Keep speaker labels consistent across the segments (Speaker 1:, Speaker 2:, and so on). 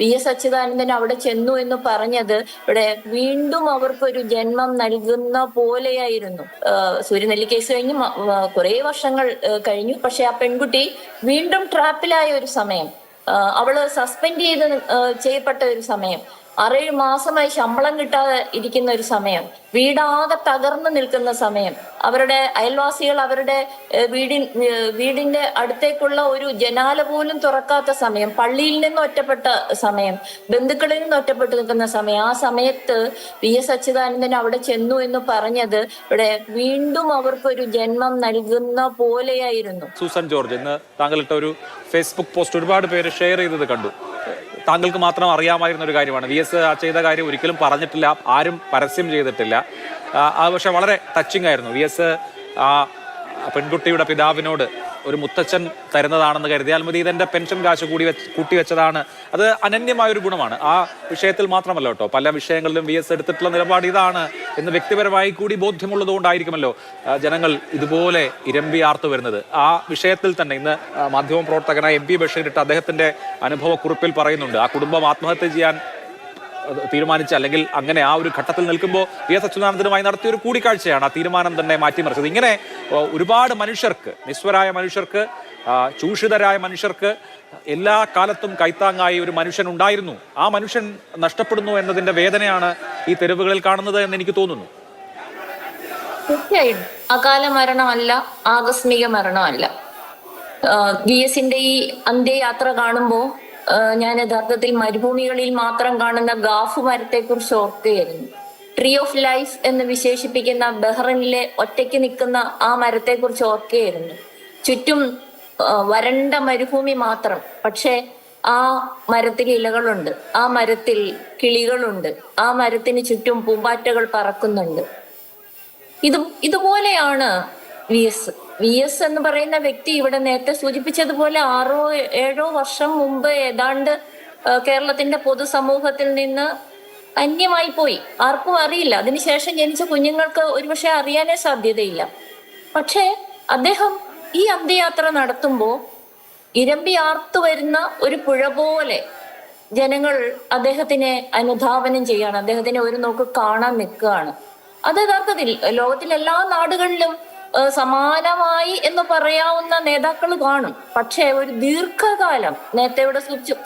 Speaker 1: V S Achuthanandan അവിടെ ചെന്നു എന്ന് പറഞ്ഞത് ഇവിടെ വീണ്ടും അവർക്കൊരു ജന്മം നൽകുന്ന പോലെയായിരുന്നു. സൂര്യനെല്ലി കേസ് കഴിഞ്ഞ് കുറേ വർഷങ്ങൾ കഴിഞ്ഞു. പക്ഷെ ആ പെൺകുട്ടി വീണ്ടും ട്രാപ്പിലായ ഒരു സമയം അവൾ സസ്പെൻഡ് ചെയ്ത് ചെയ്യപ്പെട്ട ഒരു സമയം. ആറേഴ് മാസമായി ശമ്പളം കിട്ടാതെ ഇരിക്കുന്ന ഒരു സമയം വീടാകെ തകർന്നു നിൽക്കുന്ന സമയം അവരുടെ അയൽവാസികൾ അവരുടെ വീടി വീടിന്റെ അടുത്തേക്കുള്ള ഒരു ജനാല പോലും തുറക്കാത്ത സമയം പള്ളിയിൽ നിന്ന് ഒറ്റപ്പെട്ട സമയം ബന്ധുക്കളിൽ നിന്ന് ഒറ്റപ്പെട്ട് നിൽക്കുന്ന സമയം ആ സമയത്ത് വി എസ് അച്യുതാനന്ദൻ അവിടെ ചെന്നു എന്ന് പറഞ്ഞത് ഇവിടെ വീണ്ടും അവർക്കൊരു ജന്മം നൽകുന്ന പോലെയായിരുന്നു.
Speaker 2: സൂസൻ ജോർജ് ഇന്ന് താങ്കളിട്ട ഒരു ഫേസ്ബുക്ക് പോസ്റ്റ് ഒരുപാട് പേര് ഷെയർ ചെയ്തത് കണ്ടു. താങ്കൾക്ക് മാത്രം അറിയാമായിരുന്ന ഒരു കാര്യമാണ്. വി എസ് ചെയ്ത കാര്യം ഒരിക്കലും പറഞ്ഞിട്ടില്ല ആരും പരസ്യം ചെയ്തിട്ടില്ല. പക്ഷെ വളരെ ടച്ചിങ് ആയിരുന്നു. വി എസ് പെൺകുട്ടിയുടെ പിതാവിനോട് ഒരു മുത്തച്ഛൻ തരുന്നതാണെന്ന് കരുതിയാൽ മതി. ഇതെന്റെ പെൻഷൻ കാശ് കൂടി വെച്ച് കൂട്ടി വെച്ചതാണ്. അത് അനന്യമായ ഒരു ഗുണമാണ്. ആ വിഷയത്തിൽ മാത്രമല്ല കേട്ടോ. പല വിഷയങ്ങളിലും വി എസ് എടുത്തിട്ടുള്ള നിലപാട് ഇതാണ് എന്ന് വ്യക്തിപരമായി കൂടി ബോധ്യമുള്ളത് കൊണ്ടായിരിക്കുമല്ലോ ജനങ്ങൾ ഇതുപോലെ ഇരമ്പി ആർത്തു വരുന്നത്. ആ വിഷയത്തിൽ തന്നെ ഇന്ന് മാധ്യമ പ്രവർത്തകനായ എം പി ബഷീർ ഇട്ട് അദ്ദേഹത്തിന്റെ അനുഭവക്കുറിപ്പിൽ പറയുന്നുണ്ട്. ആ കുടുംബം ആത്മഹത്യ ചെയ്യാൻ തീരുമാനിച്ച അല്ലെങ്കിൽ അങ്ങനെ ആ ഒരു ഘട്ടത്തിൽ നിൽക്കുമ്പോൾ വി എസ് അച്യുതാനന്ദനുമായി നടത്തിയ ഒരു കൂടിക്കാഴ്ചയാണ് ആ തീരുമാനം തന്നെ മാറ്റിമറിച്ചത്. ഇങ്ങനെ ഒരുപാട് മനുഷ്യർക്ക് നിസ്വരായ മനുഷ്യർക്ക് ചൂഷിതരായ മനുഷ്യർക്ക് എല്ലാ കാലത്തും കൈത്താങ്ങായി ഒരു മനുഷ്യൻ ഉണ്ടായിരുന്നു. ആ മനുഷ്യൻ നഷ്ടപ്പെടുന്നു എന്നതിന്റെ വേദനയാണ് ഈ തെരുവുകളിൽ കാണുന്നത് എന്ന് എനിക്ക് തോന്നുന്നു.
Speaker 1: തീർച്ചയായും. അകാല മരണമല്ല ആകസ്മിക മരണമല്ല. വി എസിന്റെ ഈ അന്ത്യയാത്ര കാണുമ്പോൾ ഞാൻ യഥാർത്ഥത്തിൽ മരുഭൂമികളിൽ മാത്രം കാണുന്ന ഗാഫ് മരത്തെ കുറിച്ച് ഓർക്കുകയായിരുന്നു. ട്രീ ഓഫ് ലൈഫ് എന്ന് വിശേഷിപ്പിക്കുന്ന ബഹ്റിനിലെ ഒറ്റയ്ക്ക് നിൽക്കുന്ന ആ മരത്തെ കുറിച്ച് ഓർക്കുകയായിരുന്നു. ചുറ്റും വരണ്ട മരുഭൂമി മാത്രം. പക്ഷേ ആ മരത്തിൽ ഇലകളുണ്ട് ആ മരത്തിൽ കിളികളുണ്ട് ആ മരത്തിന് ചുറ്റും പൂമ്പാറ്റകൾ പറക്കുന്നുണ്ട്. ഇത് ഇതുപോലെയാണ് വി എസ്. വി എസ് എന്ന് പറയുന്ന വ്യക്തി ഇവിടെ നേരത്തെ സൂചിപ്പിച്ചതുപോലെ ആറോ ഏഴോ വർഷം മുമ്പ് ഏതാണ്ട് കേരളത്തിന്റെ പൊതുസമൂഹത്തിൽ നിന്ന് അന്യമായി പോയി. ആർക്കും അറിയില്ല. അതിനുശേഷം ജനിച്ച കുഞ്ഞുങ്ങൾക്ക് ഒരുപക്ഷെ അറിയാനേ സാധ്യതയില്ല. പക്ഷേ അദ്ദേഹം ഈ അന്ത്യയാത്ര നടത്തുമ്പോൾ ഇരമ്പി ആർത്തു വരുന്ന ഒരു പുഴ പോലെ ജനങ്ങൾ അദ്ദേഹത്തിനെ അനുധാവനം ചെയ്യാണ്. അദ്ദേഹത്തിനെ ഒരു നോക്ക് കാണാൻ നിൽക്കുകയാണ്. അത് യഥാർത്ഥത്തിൽ ലോകത്തിലെ എല്ലാ നാടുകളിലും സമാനമായി എന്ന് പറയാവുന്ന നേതാക്കൾ കാണും. പക്ഷേ ഒരു ദീർഘകാലം നേരത്തെ ഇവിടെ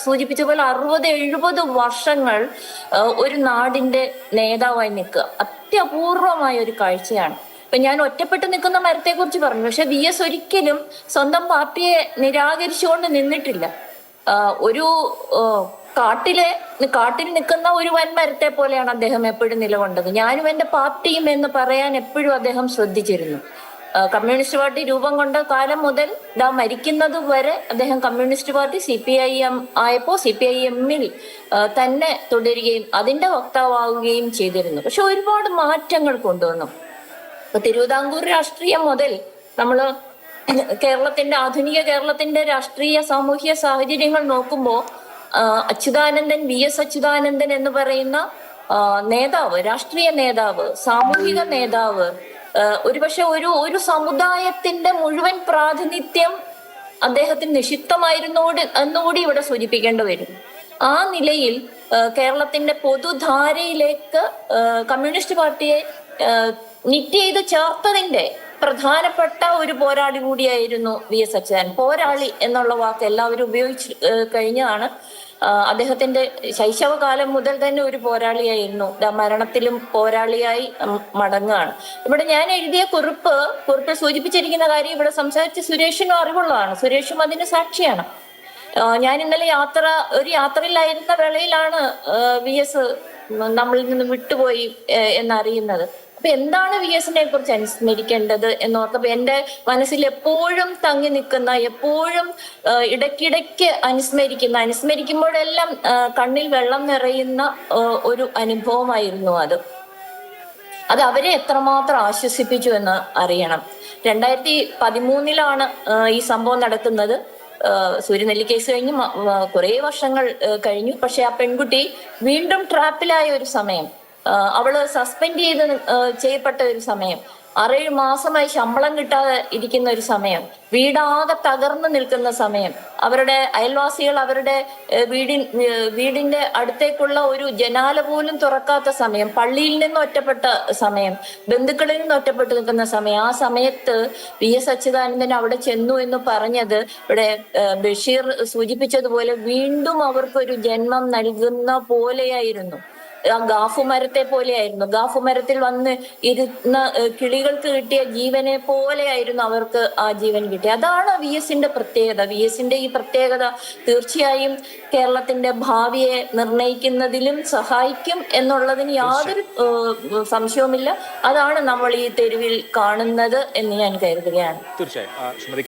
Speaker 1: സൂചിപ്പിച്ച- പോലെ അറുപത് എഴുപത് വർഷങ്ങൾ ഒരു നാടിന്റെ നേതാവായി നിൽക്കുക. അത്യപൂർവമായ ഒരു കാഴ്ചയാണ്. ഇപ്പൊ ഞാൻ ഒറ്റപ്പെട്ട് നിൽക്കുന്ന മരത്തെ കുറിച്ച് പറഞ്ഞു. പക്ഷെ വി എസ് ഒരിക്കലും സ്വന്തം പാർട്ടിയെ നിരാകരിച്ചുകൊണ്ട് നിന്നിട്ടില്ല. ഒരു കാട്ടിലെ കാട്ടിൽ നിൽക്കുന്ന ഒരു വൻമരത്തെ പോലെയാണ് അദ്ദേഹം എപ്പോഴും നിലകൊണ്ടത്. ഞാനും എന്റെ പാർട്ടിയും എന്ന് പറയാൻ എപ്പോഴും അദ്ദേഹം ശ്രദ്ധിച്ചിരുന്നു. കമ്മ്യൂണിസ്റ്റ് പാർട്ടി രൂപം കൊണ്ട കാലം മുതൽ ദാ മരിക്കുന്നത് വരെ അദ്ദേഹം communist party C P I M ആയപ്പോൾ സി പി ഐ എമ്മിൽ തന്നെ തുടരുകയും അതിന്റെ വക്താവുകയും ചെയ്തിരുന്നു. പക്ഷെ ഒരുപാട് മാറ്റങ്ങൾ കൊണ്ടുവന്നു. ഇപ്പൊ തിരുവിതാംകൂർ രാഷ്ട്രീയം മുതൽ നമ്മൾ കേരളത്തിന്റെ ആധുനിക കേരളത്തിന്റെ രാഷ്ട്രീയ സാമൂഹ്യ സാഹചര്യങ്ങൾ നോക്കുമ്പോൾ അച്യുതാനന്ദൻ വി എസ് അച്യുതാനന്ദൻ എന്ന് പറയുന്ന നേതാവ് രാഷ്ട്രീയ നേതാവ് സാമൂഹിക നേതാവ് ഒരുപക്ഷെ ഒരു ഒരു സമുദായത്തിന്റെ മുഴുവൻ പ്രാതിനിധ്യം അദ്ദേഹത്തിന് നിഷിദ്ധമായിരുന്നോട് എന്നുകൂടി ഇവിടെ സൂചിപ്പിക്കേണ്ടി വരും. ആ നിലയിൽ കേരളത്തിന്റെ പൊതുധാരയിലേക്ക് കമ്മ്യൂണിസ്റ്റ് പാർട്ടിയെ നിറ്റ് ചെയ്ത് ചേർത്തതിന്റെ പ്രധാനപ്പെട്ട ഒരു പോരാളി കൂടിയായിരുന്നു വി എസ് അച്യുതാനന്ദൻ പോരാളി എന്നുള്ള വാക്ക് എല്ലാവരും ഉപയോഗിച്ച് കഴിഞ്ഞതാണ്. അദ്ദേഹത്തിന്റെ ശൈശവകാലം മുതൽ തന്നെ ഒരു പോരാളിയായിരുന്നു. മരണത്തിലും പോരാളിയായി മടങ്ങുകയാണ്. ഇവിടെ ഞാൻ എഴുതിയ കുറിപ്പ് കുറിപ്പിൽ സൂചിപ്പിച്ചിരിക്കുന്ന കാര്യം ഇവിടെ സംസാരിച്ച സുരേഷിനും അറിവുള്ളതാണ്. സുരേഷും അതിന് സാക്ഷിയാണ്. ഞാൻ ഇന്നലെ യാത്ര ഒരു യാത്രയിലായിരുന്ന വേളയിലാണ് വി എസ് നമ്മളിൽ നിന്ന് വിട്ടുപോയി എന്നറിയുന്നത്. അപ്പൊ എന്താണ് വി എസിനെ കുറിച്ച് അനുസ്മരിക്കേണ്ടത് എന്നോർത്തപ്പോ എന്റെ മനസ്സിൽ എപ്പോഴും തങ്ങി നിൽക്കുന്ന എപ്പോഴും ഇടയ്ക്കിടയ്ക്ക് അനുസ്മരിക്കുന്ന അനുസ്മരിക്കുമ്പോഴെല്ലാം കണ്ണിൽ വെള്ളം നിറയുന്ന ഒരു അനുഭവമായിരുന്നു അത്. അത് അവരെ എത്രമാത്രം ആശ്വസിപ്പിച്ചു എന്ന് അറിയണം. രണ്ടായിരത്തി പതിമൂന്നിലാണ് ഈ സംഭവം നടക്കുന്നത്. സൂര്യനെല്ലി കേസ് കഴിഞ്ഞ് കുറേ വർഷങ്ങൾ കഴിഞ്ഞു. പക്ഷെ ആ പെൺകുട്ടി വീണ്ടും ട്രാപ്പിലായ ഒരു സമയം അവൾ സസ്പെൻഡ് ചെയ്ത് ചെയ്യപ്പെട്ട ഒരു സമയം. ആറേഴ് മാസമായി ശമ്പളം കിട്ടാതെ ഇരിക്കുന്ന ഒരു സമയം. വീടാകെ തകർന്നു നിൽക്കുന്ന സമയം. അവരുടെ അയൽവാസികൾ അവരുടെ വീടി വീടിന്റെ അടുത്തേക്കുള്ള ഒരു ജനാല പോലും തുറക്കാത്ത സമയം. പള്ളിയിൽ നിന്ന് ഒറ്റപ്പെട്ട സമയം. ബന്ധുക്കളിൽ നിന്ന് ഒറ്റപ്പെട്ട് നിൽക്കുന്ന സമയം. ആ സമയത്ത് വി എസ് അച്യുതാനന്ദൻ അവിടെ ചെന്നു എന്ന് പറഞ്ഞത് ഇവിടെ ബഷീർ സൂചിപ്പിച്ചതുപോലെ വീണ്ടും അവർക്കൊരു ജന്മം നൽകുന്ന പോലെയായിരുന്നു. ഗാഫു മരത്തെ പോലെയായിരുന്നു. ഗാഫു മരത്തിൽ വന്ന് ഇരുന്ന കിളികൾക്ക് കിട്ടിയ ജീവനെ പോലെയായിരുന്നു അവർക്ക് ആ ജീവൻ കിട്ടിയത്. അതാണ് വി എസിന്റെ പ്രത്യേകത. വി എസിന്റെ ഈ പ്രത്യേകത തീർച്ചയായും കേരളത്തിന്റെ ഭാവിയെ നിർണയിക്കുന്നതിലും സഹായിക്കും എന്നുള്ളതിന് യാതൊരു സംശയവുമില്ല. അതാണ് നമ്മൾ ഈ തെരുവിൽ കാണുന്നത് എന്ന് ഞാൻ കരുതുകയാണ്.
Speaker 2: തീർച്ചയായും.